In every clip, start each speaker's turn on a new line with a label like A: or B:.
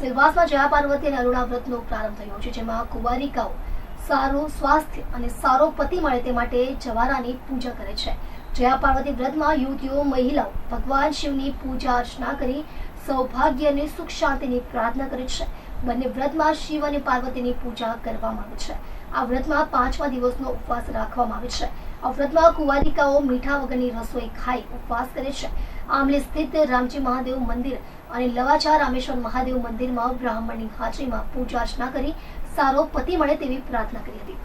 A: સિલવાસમાં જયા પાર્વતી અને અરુણા વ્રતનો પ્રારંભ થયો છે, જેમાં કુંવારિકાઓ સારું સ્વાસ્થ્ય અને સારો પતિ મળે તે માટે જવારાની પૂજા કરે છે. જયા પાર્વતી વ્રતમાં યુવતીઓ, મહિલાઓ ભગવાન શિવની પૂજા અર્ચના કરી સૌભાગ્ય અને સુખ શાંતિની પ્રાર્થના કરે છે. બંને વ્રતમાં શિવ અને પાર્વતીની પૂજા કરવામાં આવે છે. આ વ્રતમાં પાંચમા દિવસનો ઉપવાસ રાખવામાં આવે છે. આ વ્રતમાં કુંવારિકાઓ મીઠા વગરની રસોઈ ખાઈ ઉપવાસ કરે છે. આમલી સ્થિત રામજી મહાદેવ મંદિર અને લવાચા રામેશ્વર મહાદેવ મંદિરમાં બ્રાહ્મણની હાજરીમાં પૂજા અર્ચના કરી સારો પતિ મળે તેવી પ્રાર્થના કરી હતી.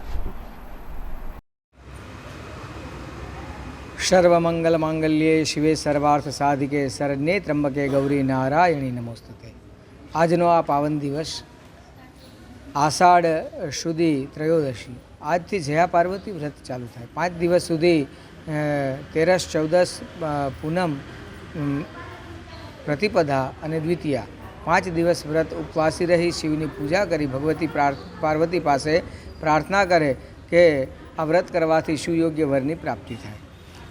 B: સર્વમંગલમાંગલ્યે શિવે સર્વાર્થ સાધિકે શરણ્યે ત્રંબકે ગૌરી નારાયણી નમોસ્તુતે આજનો આ પાવન દિવસ આષાઢ સુધી ત્રયોદશી આજથી જયા પાર્વતી વ્રત ચાલુ થાય પાંચ દિવસ સુધી તેરસ ચૌદસ પૂનમ પ્રતિપદા અને દ્વિતીયા પાંચ દિવસ વ્રત ઉપવાસી રહી શિવની પૂજા કરી ભગવતી પાર્વતી પાસે પ્રાર્થના કરે કે આ વ્રત કરવાથી શિવયોગ્ય વરની પ્રાપ્તિ થાય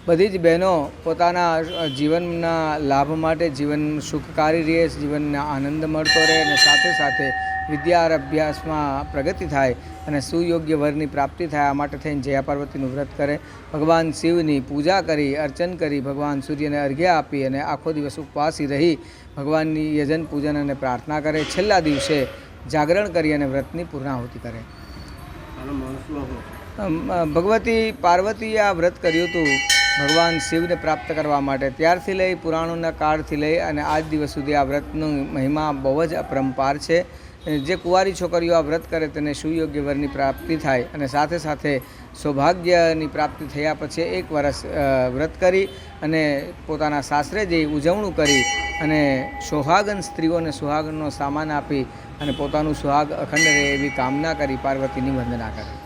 B: બધી જ બહેનો પોતાના જીવનના લાભ માટે જીવન સુખકારી રહે જીવનને આનંદ મળતો રહે અને સાથે સાથે વિદ્યા અભ્યાસમાં પ્રગતિ થાય અને સુયોગ્ય વરની પ્રાપ્તિ થાય આ માટે થઈને જયા પાર્વતીનું વ્રત કરે. ભગવાન શિવની પૂજા કરી અર્ચન કરી ભગવાન સૂર્યને અર્ઘ્ય આપી અને આખો દિવસ ઉપવાસી રહી ભગવાનની યજન પૂજન અને પ્રાર્થના કરે. છેલ્લા દિવસે જાગરણ કરી અને વ્રતની પૂર્ણાહુતિ કરે. ભગવતી પાર્વતીએ આ વ્રત કર્યું હતું. ભગવાન શિવને પ્રાપ્ત કરવા માટે ત્યારથી લઈ પુરાણોના કાળથી લઈ અને આજ દિવસ સુધી આ વ્રતનો મહિમા બહુ જ અપરંપાર છે. જે કુંવારી છોકરીઓ આ વ્રત કરે તેને સુયોગ્ય વરની પ્રાપ્તિ થાય અને સાથે સાથે સૌભાગ્યની પ્રાપ્તિ થયા પછી એક વર્ષ વ્રત કરી અને પોતાના સાસરે જઈ ઉજવણું કરી અને સુહાગન સ્ત્રીઓને સુહાગનનો સામાન આપી અને પોતાનું સુહાગ અખંડ રહે એવી કામના કરી, પાર્વતીની વંદના કરી.